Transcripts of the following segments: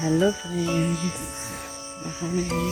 Hello friends এখন ঘুম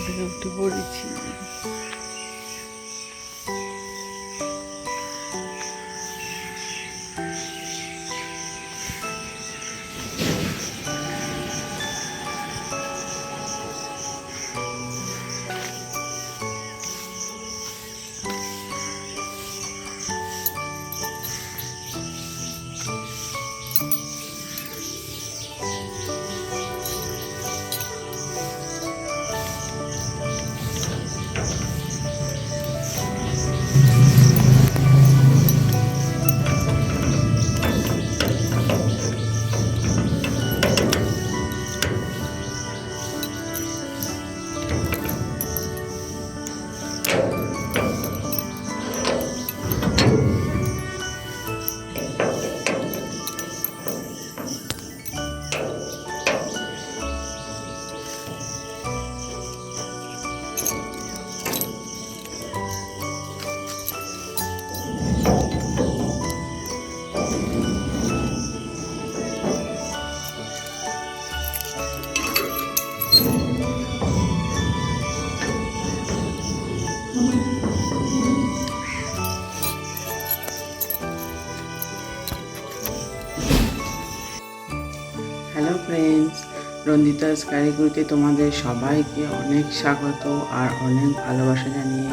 রঞ্জিতাস কারিগরিতে তোমাদের সবাইকে অনেক স্বাগত আর অনেক ভালোবাসা জানিয়ে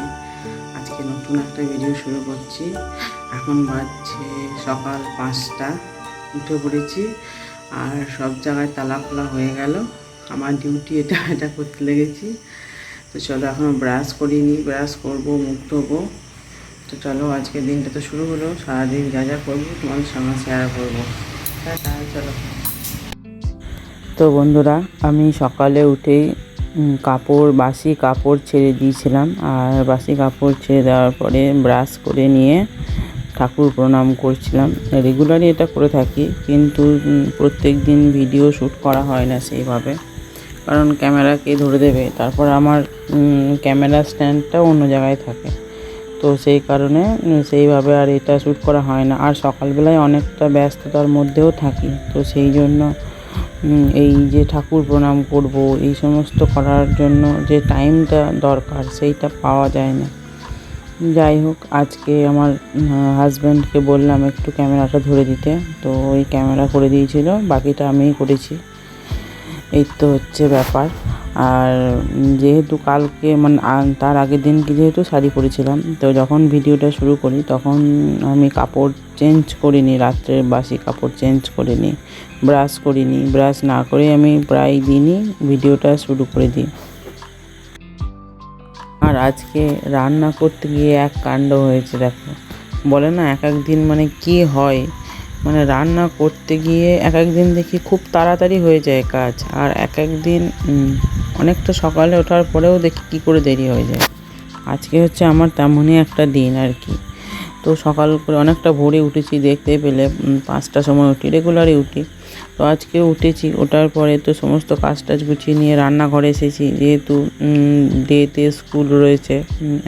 আজকে নতুন একটা ভিডিও শুরু করছি। এখন বাজছে সকাল পাঁচটা, উঠে পড়েছি আর সব জায়গায় তালা খোলা হয়ে গেল। আমার ডিউটি এটা এটা করতে লেগেছি। তো চলো এখন ব্রাশ করিনি ব্রাশ করব, মুখ ধোবো। তো চলো আজকে দিনটা তো শুরু হলো, সারাদিন যা যা করব তোমাদের সঙ্গে শেয়ার করব। তাই চলো। তো বন্ধুরা, আমি সকালে উঠেই কাপড়, বাসি কাপড় ছেড়ে দিয়েছিলাম। আর বাসি কাপড় ছেড়ে দেওয়ার পরে ব্রাশ করে নিয়ে ঠাকুর প্রণাম করছিলাম। রেগুলারই এটা করে থাকি, কিন্তু প্রত্যেক দিন ভিডিও শ্যুট করা হয় না সেইভাবে। কারণ ক্যামেরাকে ধরে দেবে। তারপর আমার ক্যামেরা স্ট্যান্ডটা অন্য জায়গায় থাকে। তো সেই কারণে সেইভাবে আর এটা শ্যুট করা হয় না। আর সকালবেলায় অনেকটা ব্যস্ততার মধ্যেও থাকি। তো সেই জন্য এই যে ঠাকুর প্রণাম করব, এই সমস্ত করার জন্য যে টাইমটা দরকার সেইটা পাওয়া যায় না। যাই হোক, আজকে আমার হাজব্যান্ডকে বললাম একটু ক্যামেরাটা ধরে দিতে, তো ওই ক্যামেরা করে দিয়েছিল, বাকিটা আমিই করেছি। এই তো হচ্ছে ব্যাপার। আর যেহেতু কালকে মানে তার আগের দিনকে যেহেতু শাড়ি পরেছিলাম, তো যখন ভিডিওটা শুরু করি, তখন আমি কাপড় চেঞ্জ করিনি, রাত্রের বাসি কাপড় চেঞ্জ করিনি ব্রাশ করিনি ব্রাশ না করে আমি প্রায় দিনই ভিডিওটা শুরু করে দিই। আর আজকে রান্না করতে গিয়ে এক কাণ্ড হয়েছে, দেখো। বলে না, এক এক দিন মানে কি হয়? মানে রান্না করতে গিয়ে এক এক দিন দেখি খুব তাড়াতাড়ি হয়ে যায় কাজ, আর এক এক দিন অনেকটা সকালে ওঠার পরেও দেখি কী করে দেরি হয়ে যায়। আজকে হচ্ছে আমার তেমনই একটা দিন আর কি। তো সকাল করে অনেকটা ভোরে উঠেছি দেখতে পেলে উম, পাঁচটার সময় উঠি রেগুলারই উঠি। তো আজকে উঠেছি ওঠার পরে তো সমস্ত কাজ টাজ গুছিয়ে নিয়ে রান্নাঘরে এসেছি যেহেতু ডেতে স্কুল রয়েছে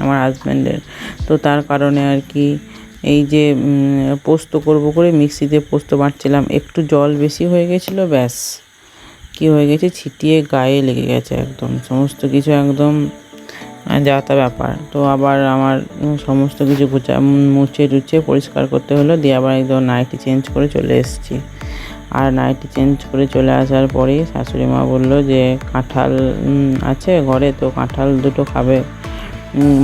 আমার হাজব্যান্ডের। তো তার কারণে আর কি এই যে পোস্ত করব করে মিক্সিতে পোস্ত বাটছিলাম একটু জল বেশি হয়ে গেছিল ব্যাস। কি হয়ে গেছে? ছিটিয়ে গায়ে লেগে গেছে একদম সমস্ত কিছু একদম আহ, যা তা ব্যাপার। তো আবার আমার সমস্ত কিছু গুছা মুছে টুছে পরিষ্কার করতে হলো দিয়ে আবার একদম নাইটি চেঞ্জ করে চলে এসেছি। আর নাইটি চেঞ্জ করে চলে আসার পরেই শাশুড়ি মা বলল যে কাঁঠাল আছে ঘরে তো কাঁঠাল দুটো খাবে।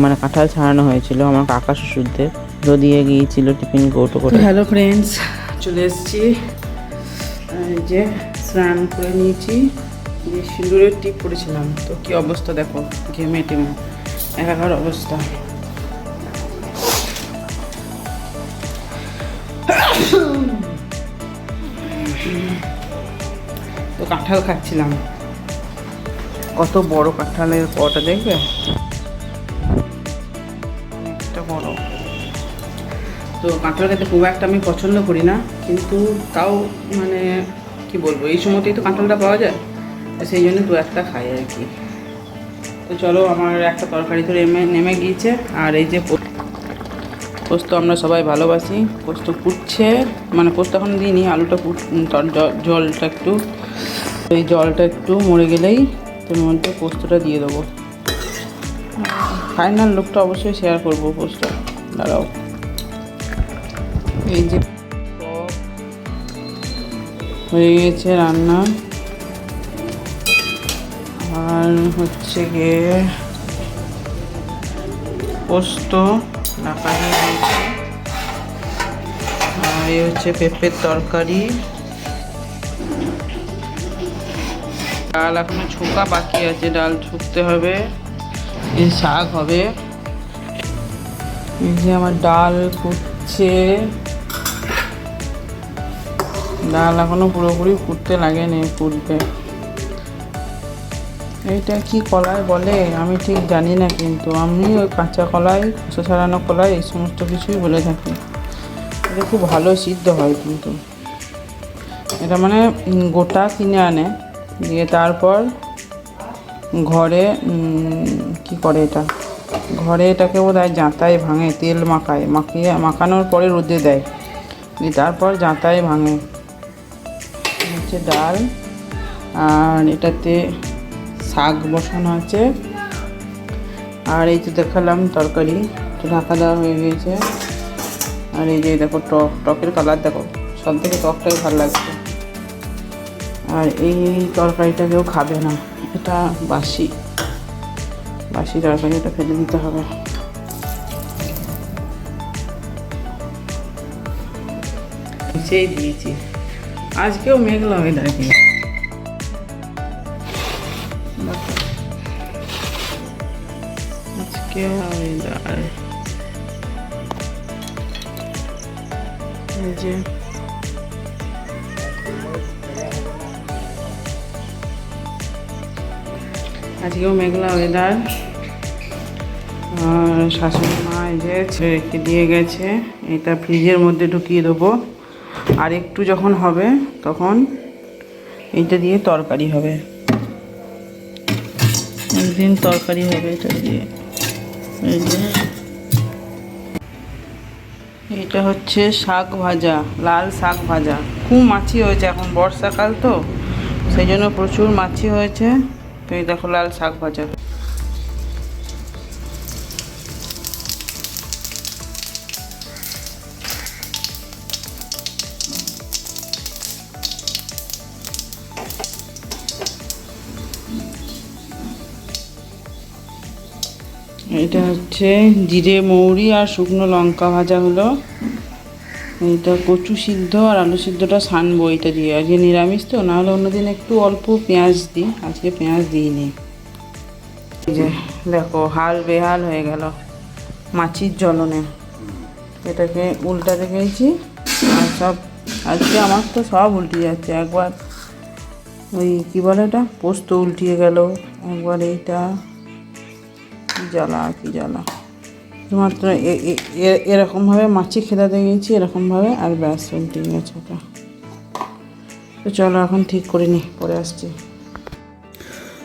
মানে কাঁঠাল ছাড়ানো হয়েছিল আমার কাকা শ্বশুরদের। তো দিয়ে গিয়েছিল টিফিন কৌটো করে। হ্যালো ফ্রেন্ডস চলে এসেছি। যে স্নান করে নিয়েছি। যে সিঁদুরের টিপ পরেছিলাম তো কি অবস্থা দেখো ঘেমে টেমে। একাকার অবস্থা। তো কাঁঠাল খাচ্ছিলাম। কত বড় কাঁঠালের কটা দেখবে? অনেকটা বড়। তো কাঁঠাল খেতে খুব একটা আমি পছন্দ করি না, কিন্তু তাও মানে কি বলব, এই সময়তেই তো কাঁঠালটা পাওয়া যায় সেই জন্য দু একটা খাই আর কি। তো চলো আমার একটা তরকারি তো নেমে নেমে গিয়েছে। আর এই যে পোস্ত আমরা সবাই ভালোবাসি। পোস্ত ফুটছে। মানে পোস্ত এখন দিইনি, আলুটা জ- জলটা একটু এই জলটা একটু মরে গেলেই তোর মধ্যে পোস্তটা দিয়ে দেবো। ফাইনাল লুকটা অবশ্যই শেয়ার করব পোস্ট দাঁড়াও। এই যে হয়ে গেছে রান্না। আর হচ্ছে গিয়ে পোস্ত দিয়েছি আর এই হচ্ছে পেঁপের তরকারি। ডাল এখনও ছোকা বাকি আছে, ডাল ছুকতে হবে। এই শাক হবে। এই যে আমার ডাল ফুটছে। ডাল এখনও পুরোপুরি ফুটতে লাগেনি ফুটবে। এইটা কি কলাই বলে? আমি ঠিক জানি না কিন্তু। আমি ওই কাঁচা কলাই খোসা ছাড়ানো কলাই, এই সমস্ত কিছুই বলে থাকি। এটা খুব ভালো সিদ্ধ হয় কিন্তু। এটা মানে গোটা কিনে আনে। দিয়ে তারপর ঘরে কি করে এটা? ঘরে এটাকে বোধ জাঁতায় ভাঙে, তেল মাখায়। মাখিয়ে, মাখানোর পরে রোদে দেয়। দিয়ে তারপর জাঁতায় ভাঙে। হচ্ছে ডাল। আর এটাতে শাক বসানো আছে। আর এই তো দেখালাম তরকারি ঢাকা দেওয়া হয়ে গিয়েছে। আর এই যে দেখো টক, টকের কালার দেখো, সব থেকে টকটাই ভালো লাগছে। আর এই তরকারিটা কেউ খাবে না, এটা বাসি। বাসি তরকারি, এটা ফেলে দিতে হবে। সেই দিয়েছি। আজকেও মেঘলা হয়ে দেখি ওয়েদার এই যে, আজকেও মেঘলা ওয়েদার আর শাশুড়ি মা এই যে রেখে দিয়ে গেছে। এটা ফ্রিজের মধ্যে ঢুকিয়ে দেবো। আর একটু যখন হবে, তখন এইটা দিয়ে তরকারি হবে। একদিন তরকারি হবে এটা দিয়ে। এটা হচ্ছে শাক ভাজা, লাল শাক ভাজা। খুব মাছি হয়েছে এখন, বর্ষাকাল তো, সেই জন্য প্রচুর মাছি হয়েছে। তো এই দেখো লাল শাক ভাজা। এটা হচ্ছে জিরে, মৌরি আর শুকনো লঙ্কা ভাজা হলো। এটা কচু সিদ্ধ আর আলু সিদ্ধটা সানবো এটা দিয়ে। আজকে নিরামিষ তো নাহলে অন্যদিন একটু অল্প পেঁয়াজ দিই। আজকে পেঁয়াজ দিইনি। যে দেখো, হাল বেহাল হয়ে গেল মাছির জ্বলনে এটাকে উল্টাতে গেছি আর সব, আজকে আমার তো সব উল্টে যাচ্ছে। একবার ওই কী বলে এটা পোস্ত উল্টিয়ে গেল। একবার এইটা জ্বালা আর কি জ্বালা। শুধুমাত্র এরকমভাবে মাছি খেদাতে গেছি এরকমভাবে আর ব্যাস, উল্টে গেছে ওটা। তো চলো এখন ঠিক করে নি, পরে আসছি।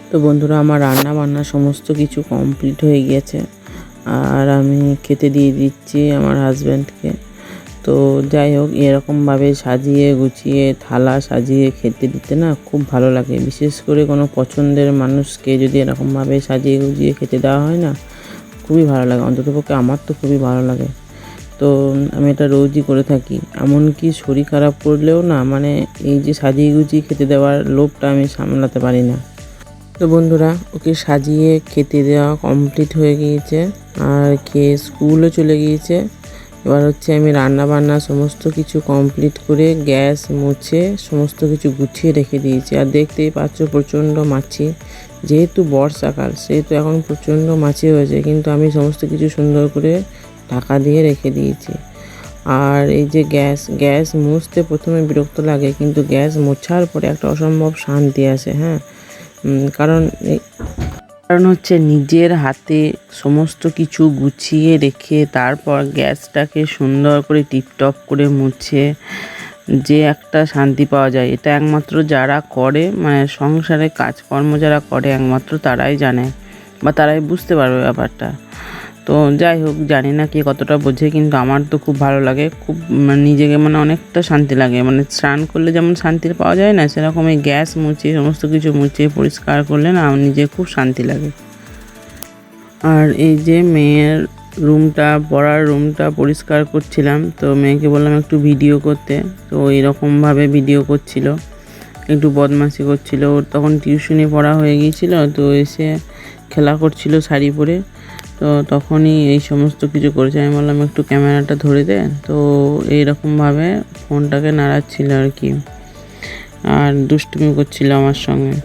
তো বন্ধুরা, আমার রান্না বান্না সমস্ত কিছু কমপ্লিট হয়ে গিয়েছে আর আমি খেতে দিয়ে দিচ্ছি আমার হাজব্যান্ডকে তো যাই হোক, এরকমভাবে সাজিয়ে গুছিয়ে, থালা সাজিয়ে খেতে দিতে না খুব ভালো লাগে। বিশেষ করে কোনো পছন্দের মানুষকে যদি এরকমভাবে সাজিয়ে গুছিয়ে খেতে দেওয়া হয় না, খুবই ভালো লাগে। অন্ততপক্ষে আমার তো খুবই ভালো লাগে। তো আমি এটা রোজই করে থাকি। এমনকি শরীর খারাপ করলেও না মানে এই যে সাজিয়ে গুছিয়ে খেতে দেওয়ার লোভটা আমি সামলাতে পারি না। তো বন্ধুরা, ওকে সাজিয়ে খেতে দেওয়া কমপ্লিট হয়ে গিয়েছে। আর খেয়ে স্কুলও চলে গিয়েছে। এবার হচ্ছে আমি রান্না বান্না সমস্ত কিছু কমপ্লিট করে গ্যাস মুছে সমস্ত কিছু গুছিয়ে রেখে দিয়েছি। আর দেখতেই পাচ্ছ প্রচণ্ড মাছি, যেহেতু বর্ষাকাল, সেহেতু এখন প্রচণ্ড মাছি হয়েছে, কিন্তু আমি সমস্ত কিছু সুন্দর করে ঢাকা দিয়ে রেখে দিয়েছি। আর এই যে গ্যাস গ্যাস মুছতে প্রথমে বিরক্ত লাগে, কিন্তু গ্যাস মোছার পরে একটা অসম্ভব শান্তি আসে হ্যাঁ? কারণ কারণ হচ্ছে নিজের হাতে সমস্ত কিছু গুছিয়ে রেখে তারপর গ্যাসটাকে সুন্দর করে টিপটপ করে মুছে যে একটা শান্তি পাওয়া যায়। এটা একমাত্র যারা করে মানে সংসারে কাজকর্ম যারা করে একমাত্র তারাই জানে বা তারাই বুঝতে পারবে ব্যাপারটা। তো যাই হোক, জানি না কে কতটা বোঝে, কিন্তু আমার তো খুব ভালো লাগে। খুব মানে নিজেকে মানে অনেকটা শান্তি লাগে। মানে স্নান করলে যেমন শান্তি পাওয়া যায় না, সেরকম এই গ্যাস মুছে সমস্ত কিছু মুছে পরিষ্কার করলে না আমার নিজে খুব শান্তি লাগে। আর এই যে মেয়ের রুমটা, পড়ার রুমটা পরিষ্কার করছিলাম, তো মেয়েকে বললাম একটু ভিডিও করতে। তো এরকমভাবে ভিডিও করছিল, একটু বদমাশি করছিল। ওর তখন টিউশনি পড়া হয়ে গিয়েছিল, তো এসে খেলা করছিল শাড়ি পরে। তো তখনই এই সমস্ত কিছু করেছে। আমি বললাম একটু ক্যামেরাটা ধরে দে। তো এইরকমভাবে ফোনটাকে নাড়াচ্ছিল আর কি। আর দুষ্টুমি করছিল আমার সঙ্গে।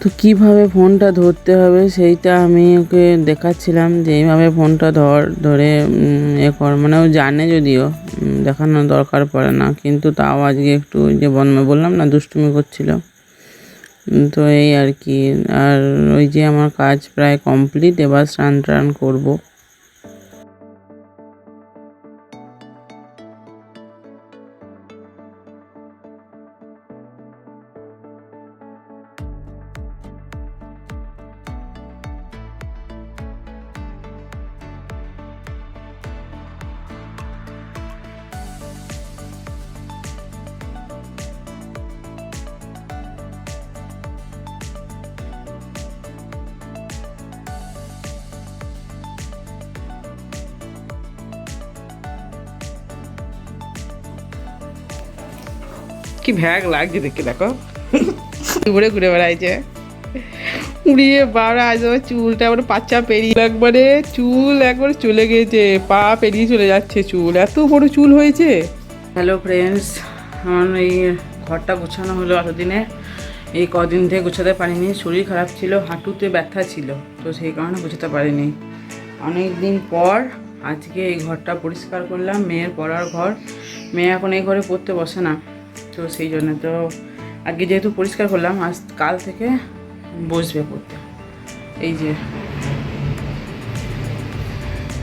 তো কীভাবে ফোনটা ধরতে হবে সেইটা আমি ওকে দেখাচ্ছিলাম যে, এইভাবে ফোনটা ধর, ধরে এ কর। মানে ও জানে যদিও দেখানোর দরকার পড়ে না। কিন্তু তাও আজকে একটু যে বললাম না, দুষ্টুমি করছিল। তো এই আর কি। আর ওই যে আমার কাজ প্রায় কমপ্লিট এবার স্নান টান করব। কি ভ্যাগ লাগছে দেখে দেখো। ঘুরে ঘুরে বেড়াইছে। উড়িয়ে বাবা আজ আমার চুলটা আবার পাচ্চা পেরিয়ে একবারে। চুল একবারে চলে গেছে, পা পেরিয়ে চলে যাচ্ছে চুল। এত বড় চুল হয়েছে। হ্যালো ফ্রেন্ডস আমার এই ঘরটা গোছানো হলো এতদিনে। এই কদিন থেকে গোছাতে পারিনি, শরীর খারাপ ছিল, হাঁটুতে ব্যথা ছিল, তো সেই কারণে গোছাতে পারিনি। অনেক দিন পর আজকে এই ঘরটা পরিষ্কার করলাম, মেয়ের পড়ার ঘর। মেয়ে এখন এই ঘরে পড়তে বসে না। তো সেই জন্য তো আগে যেহেতু পরিষ্কার করলাম, আজ কাল থেকে বসবে পড়তে এই যে।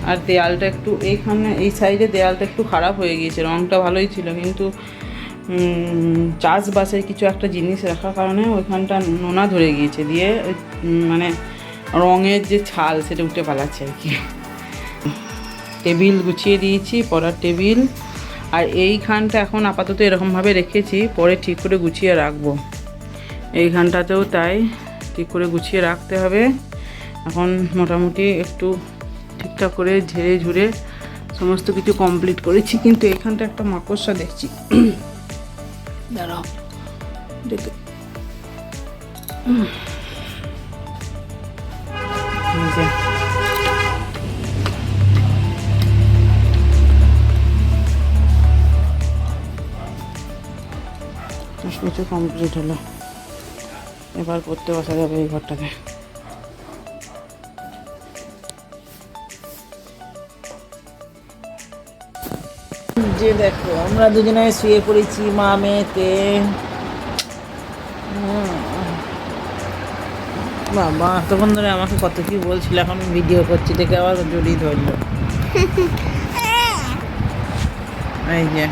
আর দেয়ালটা একটু এইখানে এই সাইডে দেয়ালটা একটু খারাপ হয়ে গিয়েছে রঙটা ভালোই ছিল, কিন্তু চাষবাসের কিছু একটা জিনিস রাখার কারণে ওইখানটা নোনা ধরে গিয়েছে, দিয়ে মানে রঙের যে ছাল সেটা উঠে পালাচ্ছে আর কি। টেবিল গুছিয়ে দিয়েছি, পড়ার টেবিল। আর এইখানটা এখন আপাতত এরকমভাবে রেখেছি পরে ঠিক করে গুছিয়ে রাখব। এইখানটাতেও তাই ঠিক করে গুছিয়ে রাখতে হবে। এখন মোটামুটি একটু ঠিকঠাক করে ঝেড়ে ঝুড়ে সমস্ত কিছু কমপ্লিট করেছি কিন্তু এইখানটা একটা মাকড়সা দেখছি। দাঁড়াও। দেখে। এই কিছু কমপ্লিট হলো। এবার করতে বসা যাবে এই ঘরটাতে। যে দেখো আমরা দুজনে শুয়ে পড়েছি মা মেয়েতে বাবা তখন ধরে আমাকে কত কি বলছিল এখন ভিডিও করছি দেখে আবার জড়িয়ে ধরলো। এই যে।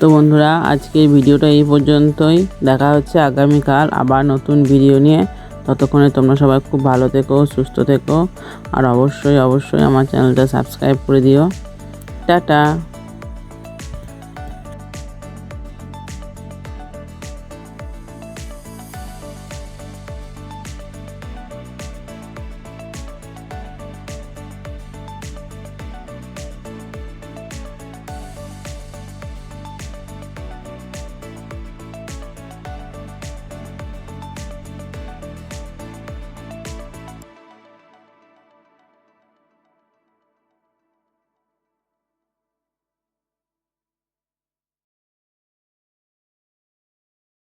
তো বন্ধুরা, আজকের ভিডিওটা এই পর্যন্তই। দেখা হচ্ছে আগামীকাল আবার নতুন ভিডিও নিয়ে। ততক্ষণে তোমরা সবাই খুব ভালো থেকো, সুস্থ থেকো। আর অবশ্যই অবশ্যই আমার চ্যানেলটা সাবস্ক্রাইব করে দিও। টাটা।